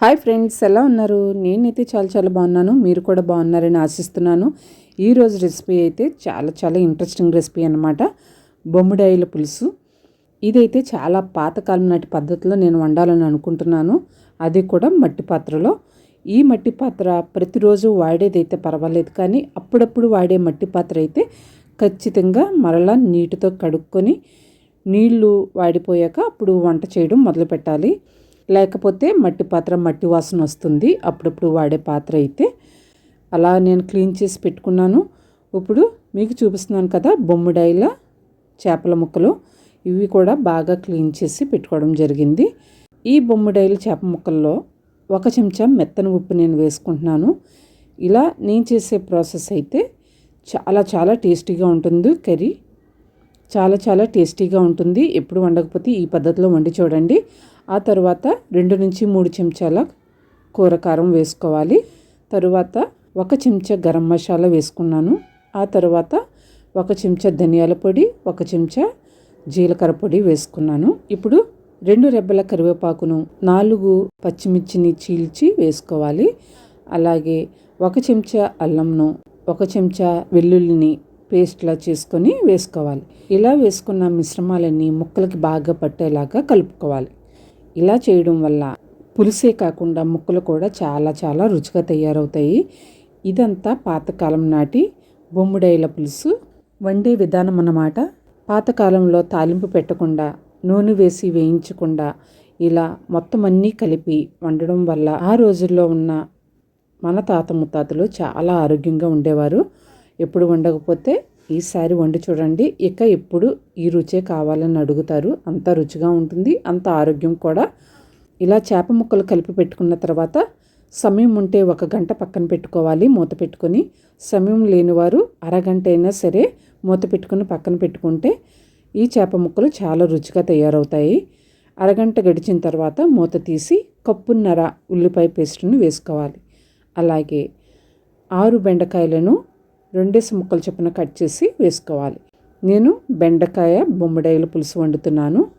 Hi friends ఎలా ఉన్నారు? నేనైతే చాలా చాలా బాగున్నాను. మీరు కూడా బాగున్నారని ఆశిస్తున్నాను. ఈరోజు రెసిపీ అయితే చాలా చాలా ఇంట్రెస్టింగ్ రెసిపీ అనమాట బొమ్మిడాయిల పులుసు. ఇదైతే చాలా పాతకాలం నాటి పద్ధతిలో నేను వండాలని అనుకుంటున్నాను. అది కూడా మట్టి పాత్రలో. ఈ మట్టి పాత్ర ప్రతిరోజు వాడేదైతే పర్వాలేదు కానీ అప్పుడప్పుడు వాడే మట్టి పాత్ర అయితే ఖచ్చితంగా మరలా నీటితో కడుక్కొని నీళ్ళు వాడిపోయాక అప్పుడు వంట చేయడం మొదలు పెట్టాలి లేకపోతే మట్టి పాత్ర మట్టి వాసన వస్తుంది. అప్పుడప్పుడు వాడే పాత్ర అయితే అలా నేను క్లీన్ చేసి పెట్టుకున్నాను. ఇప్పుడు మీకు చూపిస్తున్నాను కదా బొమ్మిడాయిల చేపల ముక్కలు. ఇవి కూడా బాగా క్లీన్ చేసి పెట్టుకోవడం జరిగింది. ఈ బొమ్మిడాయిల చేప ముక్కల్లో ఒక చెంచా మెత్తని ఉప్పు నేను వేసుకుంటున్నాను. ఇలా నేను చేసే ప్రాసెస్ అయితే చాలా చాలా టేస్టీగా ఉంటుంది. కర్రీ చాలా చాలా టేస్టీగా ఉంటుంది. ఎప్పుడు వండకపోతే ఈ పద్ధతిలో వండి చూడండి. ఆ తర్వాత రెండు నుంచి మూడు చెంచాల కూర కారం వేసుకోవాలి. తరువాత ఒక చెంచా గరం మసాలా వేసుకున్నాను. ఆ తర్వాత ఒక చెంచా ధనియాల పొడి ఒక చెంచా జీలకర్ర పొడి వేసుకున్నాను. ఇప్పుడు రెండు రెబ్బల కరివేపాకును నాలుగు పచ్చిమిర్చిని చీల్చి వేసుకోవాలి. అలాగే ఒక చెంచా అల్లంను ఒక చెంచా వెల్లుల్లిని పేస్ట్లా చేసుకొని వేసుకోవాలి. ఇలా వేసుకున్న మిశ్రమాలన్నీ ముక్కలకి బాగా పట్టేలాగా కలుపుకోవాలి. ఇలా చేయడం వల్ల పులుసే కాకుండా ముక్కలు కూడా చాలా చాలా రుచిగా తయారవుతాయి. ఇదంతా పాతకాలం నాటి బొమ్మిడాయిల పులుసు. వండే విధానం అన్నమాట. పాతకాలంలో తాలింపు పెట్టకుండా నూనె వేసి వేయించకుండా ఇలా మొత్తం అన్నీ కలిపి వండడం వల్ల ఆ రోజుల్లో ఉన్న మన తాత ముత్తాతలు చాలా ఆరోగ్యంగా ఉండేవారు. ఎప్పుడు వండకపోతే ఈసారి వండి చూడండి. ఇక ఎప్పుడు ఈ రుచే కావాలని అడుగుతారు. అంత రుచిగా ఉంటుంది అంత ఆరోగ్యం కూడా. ఇలా చేప ముక్కలు కలిపి పెట్టుకున్న తర్వాత సమయం ఉంటే ఒక గంట పక్కన పెట్టుకోవాలి మూత పెట్టుకొని. సమయం లేనివారు అరగంట అయినా సరే మూత పెట్టుకుని పక్కన పెట్టుకుంటే ఈ చేప ముక్కలు చాలా రుచిగా తయారవుతాయి. అరగంట గడిచిన తర్వాత మూత తీసి కప్పున్నర ఉల్లిపాయ పేస్ట్ని వేసుకోవాలి. అలాగే ఆరు బెండకాయలను రెండేసి ముక్కలు చొప్పున కట్ చేసి వేసుకోవాలి. నేను బెండకాయ బొమ్మడాయిల పులుసు వండుతున్నాను.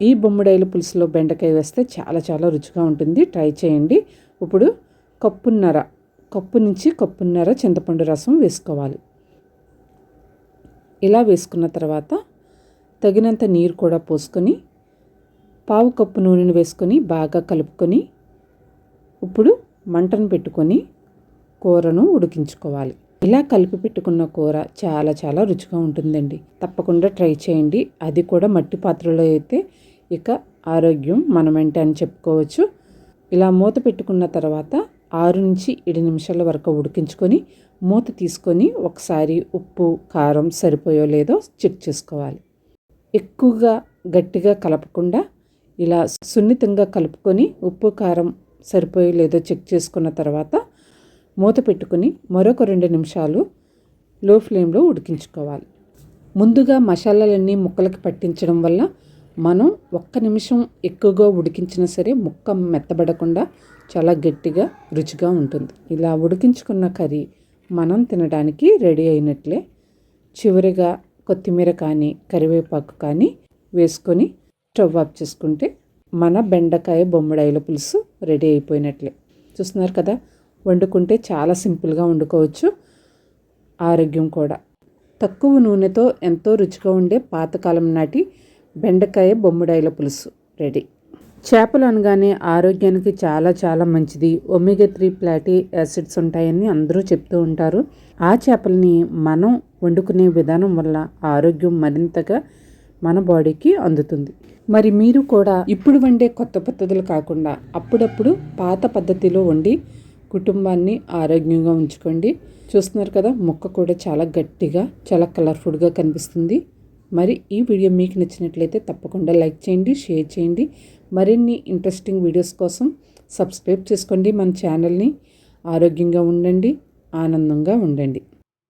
ఈ బొమ్మడాయిల పులుసులో బెండకాయ వేస్తే చాలా చాలా రుచిగా ఉంటుంది. ట్రై చేయండి. ఇప్పుడు కప్పున్నర కప్పు నుంచి కప్పున్నర చింతపండు రసం వేసుకోవాలి. ఇలా వేసుకున్న తర్వాత తగినంత నీరు కూడా పోసుకొని పావు కప్పు నూనెను వేసుకొని బాగా కలుపుకొని ఇప్పుడు మంటను పెట్టుకొని కూరను ఉడికించుకోవాలి. ఇలా కలిపి పెట్టుకున్న కూర చాలా చాలా రుచిగా ఉంటుందండి. తప్పకుండా ట్రై చేయండి. అది కూడా మట్టి పాత్రలో అయితే ఇక ఆరోగ్యం మనం వెంట అని చెప్పుకోవచ్చు. ఇలా మూత పెట్టుకున్న తర్వాత ఆరు నుంచి ఏడు నిమిషాల వరకు ఉడికించుకొని మూత తీసుకొని ఒకసారి ఉప్పు కారం సరిపోయో లేదో చెక్ చేసుకోవాలి. ఎక్కువగా గట్టిగా కలపకుండా ఇలా సున్నితంగా కలుపుకొని ఉప్పు కారం సరిపోయో లేదో చెక్ చేసుకున్న తర్వాత మూత పెట్టుకుని మరొక రెండు నిమిషాలు లో ఫ్లేమ్లో ఉడికించుకోవాలి. ముందుగా మసాలాలన్నీ ముక్కలకి పట్టించడం వల్ల మనం ఒక్క నిమిషం ఎక్కువగా ఉడికించినా సరే ముక్క మెత్తబడకుండా చాలా గట్టిగా రుచిగా ఉంటుంది. ఇలా ఉడికించుకున్న కర్రీ మనం తినడానికి రెడీ అయినట్లే. చివరిగా కొత్తిమీర కానీ కరివేపాకు కానీ వేసుకొని స్టవ్ ఆఫ్ చేసుకుంటే మన బెండకాయ బొమ్మడాయిల పులుసు రెడీ అయిపోయినట్లే. చూస్తున్నారు కదా? వండుకుంటే చాలా సింపుల్గా వండుకోవచ్చు. ఆరోగ్యం కూడా. తక్కువ నూనెతో ఎంతో రుచిగా ఉండే పాతకాలం నాటి బెండకాయ బొమ్మిడాయిల పులుసు రెడీ. చేపలు అనగానే ఆరోగ్యానికి చాలా చాలా మంచిది. ఒమేగా త్రీ ప్లాటీ యాసిడ్స్ ఉంటాయని అందరూ చెప్తూ ఉంటారు. ఆ చేపల్ని మనం వండుకునే విధానం వల్ల ఆరోగ్యం మరింతగా మన బాడీకి అందుతుంది. మరి మీరు కూడా ఇప్పుడు వండే కొత్త పద్ధతులు కాకుండా అప్పుడప్పుడు పాత పద్ధతిలో వండి కుటుంబాన్ని ఆరోగ్యంగా ఉంచుకోండి. చూస్తున్నారు కదా మొక్క కూడా చాలా గట్టిగా చాలా కలర్ఫుల్గా కనిపిస్తుంది. మరి ఈ వీడియో మీకు నచ్చినట్లయితే తప్పకుండా లైక్ చేయండి షేర్ చేయండి. మరిన్ని ఇంట్రెస్టింగ్ వీడియోస్ కోసం సబ్స్క్రైబ్ చేసుకోండి మన ఛానల్ని ఆరోగ్యంగా ఉండండి ఆనందంగా ఉండండి.